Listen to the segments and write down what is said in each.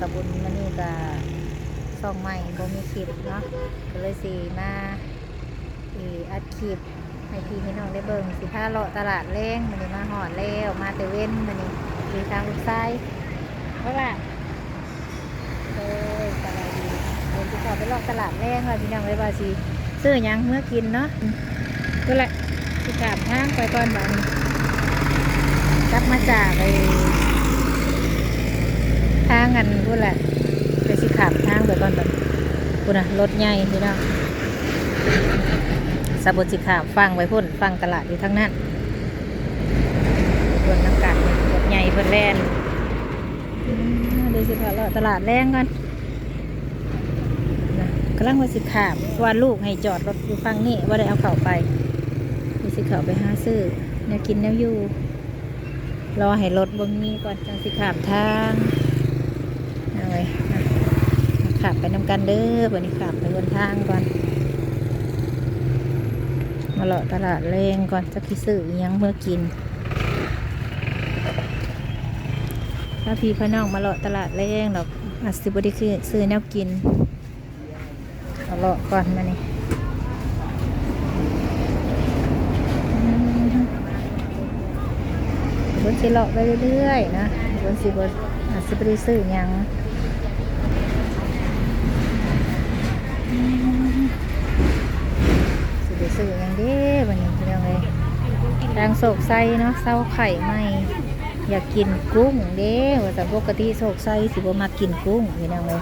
สบุญมันนี่ก็ส่องใหม่บ่มีคลิปเนาะก็เลยสิมาอีอัดคลิปให้พี่พี่น้องได้เบิ่งสิพาเลาะตลาดแรงมันนี้มาหอดแล้วมาแต่เว้นมันนี้คือทางลูกชายเพราะว่าเอ้ยสบายดีเดินสิเขอไปเลาะตลาดแรงว่าพี่น้องเลยว่าสิซื้อยังเมื่อกินเนาะก็แหละสิถามทางไปก่อนบัดนี้กลับมาจากไอ้ ทางกันพูดแหละไปสิขับทางไปก่อนแบบพูดนะรถใหญ่พี่น้องสะบดสิขามฟังไว้พุ่นฟังตลาดอยู่ทั้งนั้นบนน้ำกันรถใหญ่เพิ่นแลนเดี๋ยวสิขับเลาะตลาดแรงก่อนนะกำลังว่าสิขามว่าลูกให้จอดรถอยู่ฟังนี่ว่าได้เอาเข่าไปเดี๋ยวสิเข่าไปหาซื้อแนวกินแนวอยู่รอให้รถบนนี้ก่อนจังสิขามทาง ขับไปนำกันเด้อวันนี้ขับไปบนทางก่อน มาเลาะตลาดแรงก่อนจะคิดซื้อยังเมื่อกินถ้าพี่พน้องมาเลาะตลาดแรงดอกอาจสิบได้คือซื้อแนวกินเอาเลาะก่อนมานี่บนสิเลาะไปเรื่อยๆนะบนสิบอาจสิบได้ซื้อยัง สิไปซื้ออย่างเด้วันนี้เป็นยังไงทางโศกไส้เนาะเศร้าไข่ไหมอยากกินกุ้งเด้ว่าแต่ปกติโศกไส้สิบ่มากินกุ้งเป็นยังไง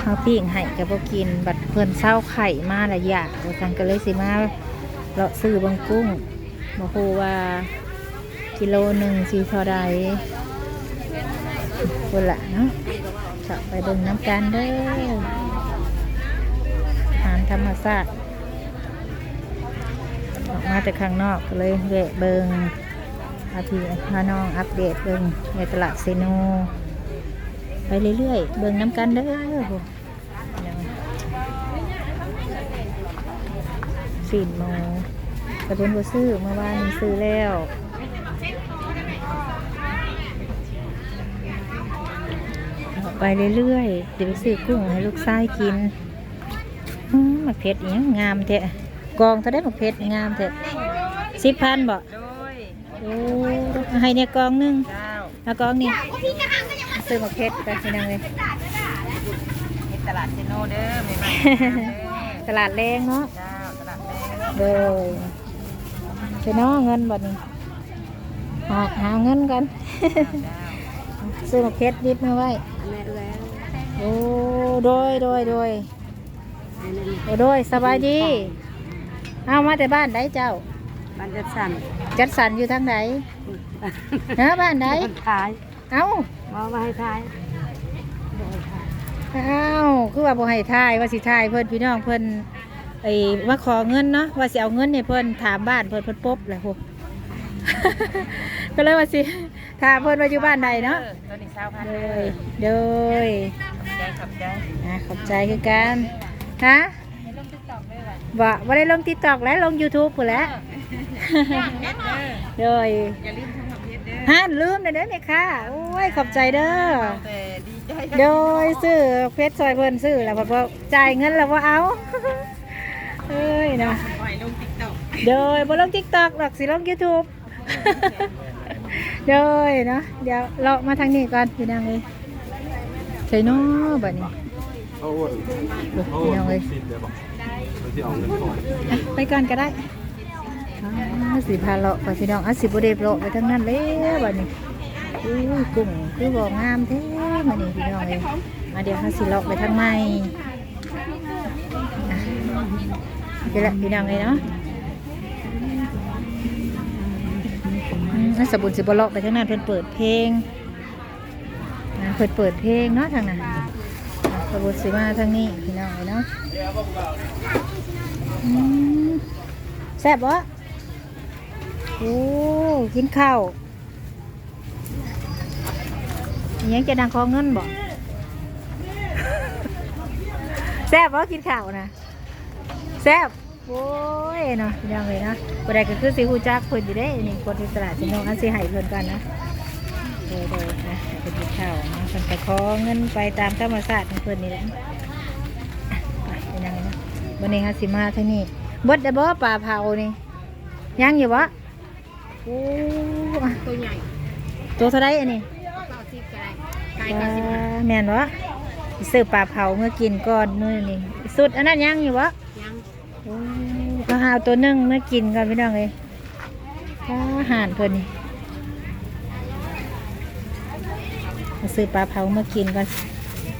เขาปิ้งให้กับบ่กินบัดเพิ่นเศร้าไข่มาละอยากว่าซั่นก็เลยสิมาเลาะซื้อบังกุ้งบ่ฮู้ว่ากิโลหนึ่งสิเท่าใดคนละเนาะจะไปเบิ่งน้ำกันเด้อ ธรรมชาติออกมาจากข้างนอกก็เลยแวะเบิงอาทีพาน้องอัปเดตเบิงในตลาดเซโน ไปเรื่อยๆ เบิงน้ำกันเด้อโหสินโมแต่เป็นบัซื้อเมื่อวานซื้อแล้วออไปเรื่อยๆ เดี๋ยวไปซื้อกุ้งให้ลูกชายกิน หมักเพชรอีหยังงามแท้กองเท่าได้หมักเพชรงามแท้สิบพันบ่โดยโอ้ให้เนี่ยกองหนึงเจ้าเอากองนี่ซื้อหมักเพชรไปที่นั่งเลยในตลาดเซโนเด้อไม่มาตลาดแรงเนาะเจ้าตลาดแม่เลยใช่เนาะเงินบัดนี้หาหาเงินกันซื้อหมักเพชรนิดมาไว้แม่แล้วโอ้โดยโดยโดย โอ้โดยสบายดี เอามาแต่บ้านได้เจ้ามันจะสั่นจัดสรรอยู่ทางไหนฮะบ้านไหนท้ายเอ้ามามาให้ท้ายเอ้าคือว่าบ่ให้ทายว่าสิทายเพิ่นพี่น้องเพิ่นไอ้มาขอเงินเนาะว่าสิเอาเงินให้เพิ่นถามบ้านเพิ่นเพิ่นปบแหละโหก็เลยว่าสิถามเพิ่นว่าอยู่บ้านใดเนาะตัวนี้เช้าพันโดเลยโดยใจขับใจอะขอบใจคือกัน ฮะให้ลงติ๊กต็อกด้วยว่ะบ่บ่ได้ลง TikTok แล้วลง YouTube พุ่นแหล้วเพชรเด้อโดยอย่าลืมทำกับเพชรเด้อฮะลืมได้เด้อแม่ค่ะโอ้ยขอบใจเด้อแต่ดีใจโดยซื้อเพชรซอยเพิ่นซื้อแล้วพอจ่ายเงินแล้วว่าเอาเอ้ยเนาะ ปล่อยลงติ๊กต็อกโดยบ่ลง TikTok หรอกสิลง YouTube โดยเนาะเดี๋ยวเรามาทางนี้ก่อนพี่นางเลยใส่เนาะบัดนี้ เอาอ้วนเอาอ้วนสิบเดี๋ยวบอกเราที่เอาเงินก่อนไปก่อนก็ได้สิพาเลาะไปพี่น้องอะสิบ่ได้เลาะไปทางนั้นเลยบัดนี้อุ้ยกุ้งคือบ่งามแท้มานี่พี่น้องเลยมาเดี๋ยวเฮาสิเลาะไปทางใหม่เดี๋ยวละพี่น้องเลยเนาะอืมอะสบุนสิบเลาะไปทางนั้นเพิ่นเปิดเพลงนะเพิ่นเปิดเพลงเนาะทางนั้น อะบุนสิมาทางนี้พี่น้องเนาะแซ่บวะโอ้กินข้าวอิหยังจะดังคอเงินบ่แซ่บวะกินข้าวนะแซ่บโอ้ยเนาะพี่น้องเลยเนาะบ่ไดก็คือสิฮู้จักเพิ่นอยู่เด้นี่คนที่ตลาดสิน้องอันสิให้เพิ่นกันนะ โดยโดยนะไปกินข้าวนะเพิ่นก็ขอเงินไปตามธรรมชาติเพิ่อนนี่แหละไปนยังไงนะวันนี้ฮะสิมาที่นี่บดได้บ่ปลาเผานี่ยังอยู่บ่โอ้ตัวใหญ่ตัวเท่าไรอันนี้เก้าสิบก็ได้ไก่เก้าสิบห้าแม่นบ่สิซื้อปลาเผาเมื่อกินก่อนมื้อนี้สุดอันนั้นยังอยู่บ่ยังโอ้เอาหาเอาตัวนึ่งเมื่อกินก่อนพี่น้องเอ้ยอาหารเพิ่อนนี่ มาซื้อปลาเผาเมื่อกินก่อน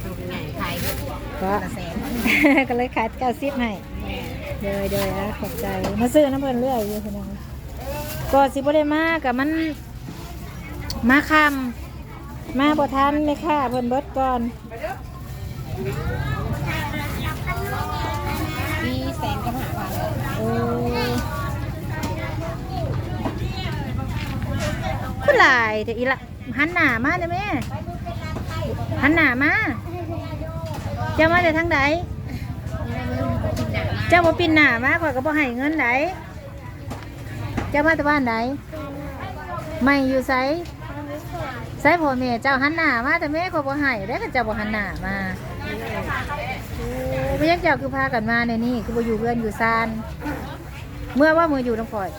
ตัวใหญ่ไข่ก็กระแสก็เลยขายเก้าสิบให้เดยเดยอะขอบใจ มาซื้อน้ำเพิ่นเรื่อยอยู่พี่น้องก็สิบ่ได้มากับมันมาคำมาบ่ทันไม่ค่าเพิ่นเบิดก่อนมีแสนกับหาพันโอ้คุณหลายแต่อีละ หันหน้ามาเด้อแม่หันหน้ามาเจ้ามาแต่ทางใดเจ้าบ่ปินหน้ามาข่อยก็บ่ให้เงินไหนเจ้ามาแต่บ้านไหนไม่อยู่ไสไสพ่อแม่เจ้าหันหน้ามาแต่แม่ข่อยบ่ให้ได้อก็เจ้าบ่หันหน้ามาโอ้ไม่ยังเจ้าคือพากันมาในนี่คือบ่อยู่เรือนอยู่ซานเมื่อว่ามืออยู่น้ำข่อย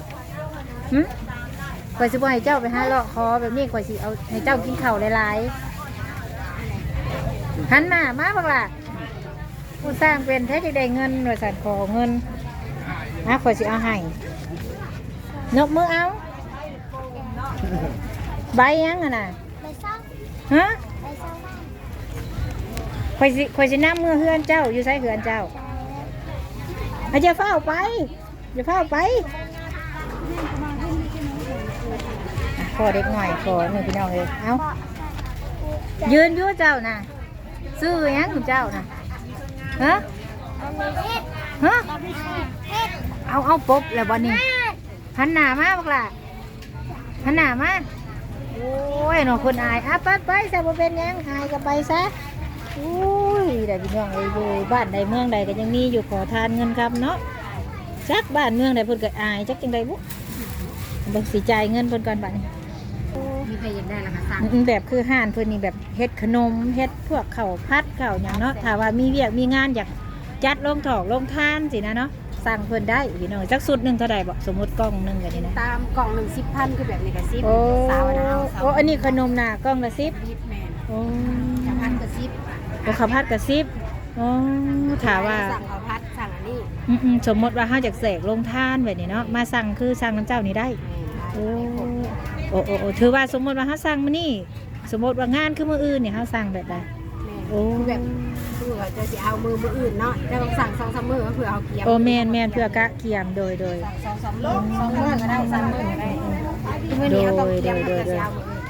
หึ ข่อยสิบ่ให้เจ้าไปหาเลาะคอแบบนี้ข่อยสิเอาให้เจ้ากินข้าวหลายๆหันหน้ามาบักล่ะผู้สร้างเป็นแท้จะได้เงินหน่วยสัตว์ขอเงินนะขอยสิเอาให้นกมือเอา ใบยังอะน่ะไปซ่อมฮะไปซ่อมบ้านข่อยสิข่อยสิน้ำมือเฮือนเจ้าอยู่ใส่เฮือนเจ้าอาจะเฝ้าไปอย่าเฝ้าไป อะขอเด็กหน่อยขอหนึ่งพี่น้องเลยเอายืนอยู่เจ้าน่ะซื้อยังของเจ้าน่ะฮะอันนี้เฮ็ดฮะเฮ็ดเอาเอาปบแล้ววันนี้หันหน้ามาบักล่ะหันหน้ามาโอ้ยน้องคนอายอะไปไปซะบ่เป็นยังอายก็ไปซะโอ้ยได้พี่น้องเอ้ยอยู่บ้านใดเมืองใดก็ยังมีอยู่ขอทานเงินครับเนาะจักบ้านเมืองใดเพิ่นก็อายจักจังไดบุเบิ่งสิจ่ายเงินเพิ่นก่อนบัดนี้ มีใครอยากได้ราคาสั่งอืมแบบคือห้านเพิ่นนี่แบบเฮ็ดขนมเฮ็ดพวกข้าวพัดข้าวหยังเนาะถ้าว่ามีเวียกมีงานอยากจัดลงถอกลงทานสินะเนาะสั่งเพิ่นได้พี่น้องจักสุดหนึงเท่าใดบ่สมมุติกล่องหนึงก็นี่นะตามกล่องหนึ่งสิบพันคือแบบนี้กับซิปโอ้สาวดาวสาวโอ้อันนี้ขนมน่ะกล่องละสิบฮิตแมนโอ้กับพันกับซิปโอ้ข้าวผัดกับสิบโอ้ถามว่าสั่งข้าวพัดสั่งอันนี้อืมๆสมมติว่าเฮาอยากแสกลงทานแบบนี้เนาะมาสั่งคือสั่งน้ำเจ้านี่ได้โอ้ โอ้โอ้โอ้ถือว่าสมมติว่าเฮาสั่งมื้อนี้สมมติว่างานคือมื้ออื่นเนี่ยเฮาสั่งแบบใดโอ้คือแบบเผื่อจะสิเอามือมืออื่นเนาะแต่ต้องสั่งสองสามมือก็เผื่อเอาเกียมโอ้แม่นแม่นเพื่อกะเกียมโดยโดย สั่งสองสามมือสองมือก็ได้สามมือก็ได้มือนี้เขาต้องเกียมเพื่อจะเอามืออื่น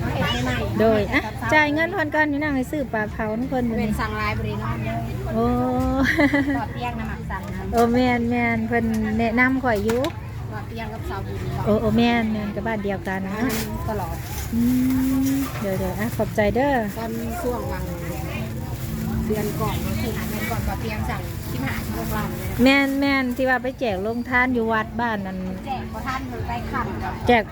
เอาเห็ดให้ใหม่โดยอะจ่ายเงินเพิ่นก่อนอยู่นั่งให้ซื้อปลาเผาน้ำเพิ่นมื้อเป็นนี้สั่งลายบริโนอนเลยโอ้กอดเตียงน้ำหมักสั่งน้ำโอ้แม่นแม่นเพิ่นแนะนำข่อยอยู่ กอดเตียงกับสาวบุญโอ้โอ้แม่นแม่นกับบ้านเดียวกันนะตลอดอืมเดี๋ยวเดี๋ยวอะขอบใจเด้อตอนช่วงวังเดือนก่อนก็คือหาเดือนก่อนกอดเตียงสั่งที่มหาโรงแรมเลยแม่นแม่นที่ว่าไปแจกลงทานอยู่วัดบ้านนั้นแจกพอท่านมันไปขับแจก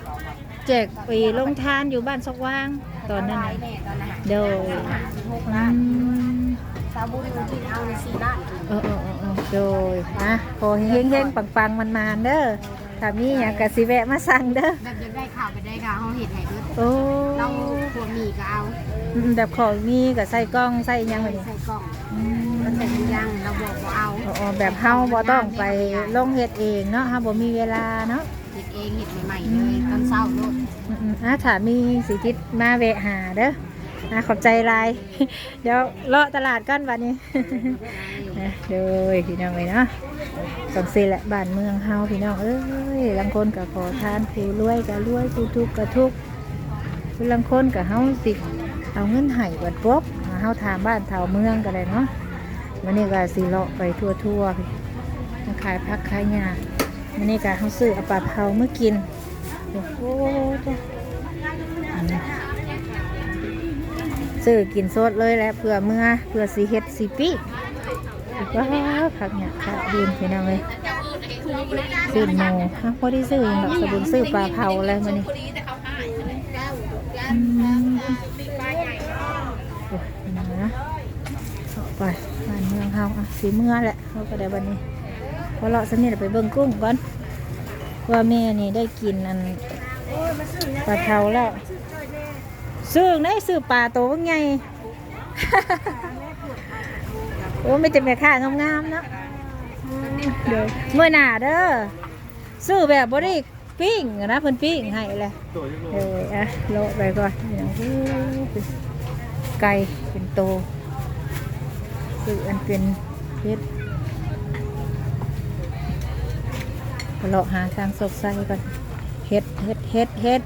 แจกไปลงทานอยู่บ้านซอกว่างตอนนั้นไลน่ะ แม่ตอนนั้นเดี๋ยว หาสิบหกอืล้านมสาวบุญกินเอาในสี่ล้านเออเออเออเออโดยอะขอเฮงเฮงปังปังมันมาๆเด้อ ถ้ามีอย่างกสิแวะมาสั่งเด้อแบบจะได้ข่าวไปได้ข่าวเขาเห็นไหนด้วยโอ้เราขัวหมี่ก็เอาอืมแบบของมีกับใส่กล้องใส่หยังแบบนี้ใส่กล่องอืมเราใส่ถุงยางเราบอกว่าเอาอ๋ออ๋อแบบเฮาบ่ต้องไปลงเฮ็ดเองเนาะเฮาบ่มีเวลาเนาะเห็ดเองเห็ดใหม่ๆเลยตอนเช้าโลดอืมๆอะถ้ามีสิทิศมาแวะหาเด้ออะขอบใจหลาย เดี๋ยวเลาะตลาดกันวันนี้นะ โดยพี่น้องเลยเนาะสองสิแหละบ้านเมืองเฮาพี่น้องเอ้ยลังคนกับขอทานผู้รวยกับรวยผู้ทุกข์กับทุกข์ลังคนกับเฮาสิเอาเงินให้บัดปบมาเฮาถามบ้านเถาเมืองกันเลยเนาะวันนี้ก็สิเลาะไปทั่วๆมาขายพักขายหญ้าวันนี้ก็เฮาซื้อเอาปลาเผาเมื่อกินโอ้โหจะซื้อกินสดเลยแหละเพื่อเมื่อเพื่อสีเฮ็ดสีปี ว้าวผักเนี่ยค่ะดินพี่น้องเลยซื้อหมูฮะพอได้ซื้อหยังดอกสบุนซื้อปลาเผาอะไรมานี่อืมโอ้ยนะเอาไปบ้านเมืองเฮาอะสีเมื่อแหละเขาก็ได้วันนี้พอเลาะสกนิทไปเบิ่งกุ้งก่อนว่าแม่นี่ได้กินอันปลาเทาแล้ว ซื้อได้ซื้อปลาโตว่าไงโอ้ไม่จะแม่ค้างามๆเนาะเดี๋ยวเมื่อหน้าเด้อซื้อแบบบริปิ้งนะเพิ่นปิ้งให้เลยตัวยังโลเอออะโลไปก่อนอย่างนี้ไก่เป็นโตซื้ออันเป็นเพชรเลาะหาทางสดใสก่อนเฮ็ดเฮ็ดเฮ็ดเฮ็ด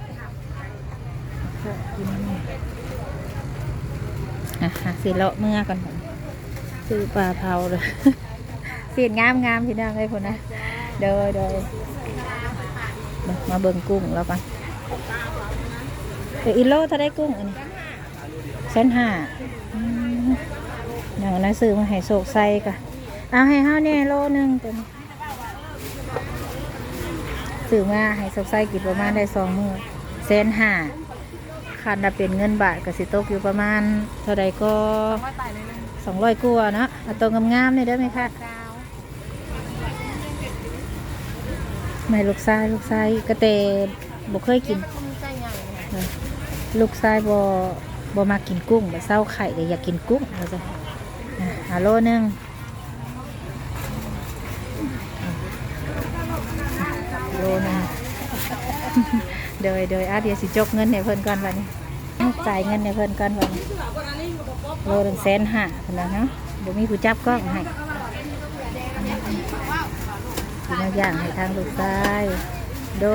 อะหาสิเลาะเมื่อก่อน ซื้อปลาเผาเลยสีงามงามพี่น้องเลยคนนะเดยเดยเดี๋ยวมาเบิ่งกุ้งแล้วกันเดี๋ยวอีโลถ้าได้กุ้งอันนี้เส้นห้าอย่างนั้นซื้อมาให้โศกใส่กะเอาให้ห้าเนี่ยโลหนึงตัวนี้ซื้อมาให้โศกใส่กินประมาณได้สองมือเส้นห้าคันถ้าเป็นเงินบาทก็สิตกอยู่ประมาณเท่าใดก็ สองร้อยกว่าเนาะเอาตัวงามๆนี่ได้ไหมคะไม่ลูกชายลูกชายกระเตบ่เคยกิน ลูกชายบอบมากินกุ้งแบบเศร้าไข่แต่อยากกินกุ้งเราจะอะหาโลนึงโลนึงเดยเดยอาเดียสิจกเงินในเพิ่นก่อนวันนี้ จ่ายเงินในเพิ่นก่อนวันนี้โลหนึ่งแสนห้าขนาดเนาะเดี๋ยวมีผู้จับกล้องให้กินเอาอย่างให้ทางลูกชายโด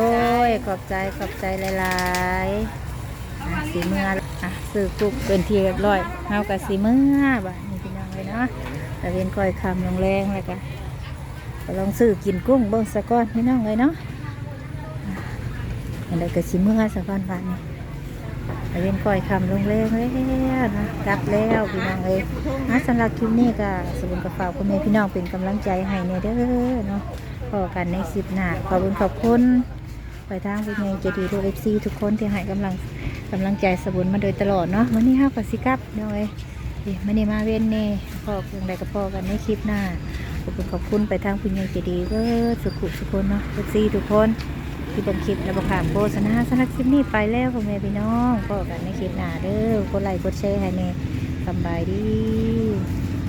ยขอบใจขอบใจหลายๆสีเมื่ออะซื้อกุกเป็นทีเรียบร้อยเฮากับสีเมื่อบ่นี่พี่น้องเลยเนาะแต่เวียนก้อยคำลงแรงเลยกันลองซื้อกินกุ้งเบิ่งสะก้อนพี่น้องเลยเนาะอะอันใดก็สีเมื่อสะก้อนบาดนี่แต่ เวียนก้อยคำลงแรงแล้วนะกลับแล้วพี่น้องเลยอะสำหรับคลิปนี้ก็สบุนกระฝากคุณแม่พี่น้องเป็นกำลังใจให้เนี่ยเด้อเนาะพอกันในคลิปหน้าขอบคุณขอบคุณไปทางเป็นไงเจดีทุกเอฟซีทุกคนที่ให้กำลังกำลังใจสบุนมาโดยตลอดเนาะวันนี้ห้ากับสิกับเนาะเอ้ยเอ้ยมันนี่มาเว้นเน่พอเพียงใดก็พอกันในคลิปหน้าขอบคุณขอบคุณไปทางคุณยายเจดีก็สุขุทุกคนเนาะเอฟซีทุกคน ที่เบังคลิปและบังขามโฆษณาสำหรับคลิปนี้ไปแล้วพ่อแม่พี่น้องก็กันในคลิปหน้าเด้อกดไลค์กดแชร์ให้แม่สบายดี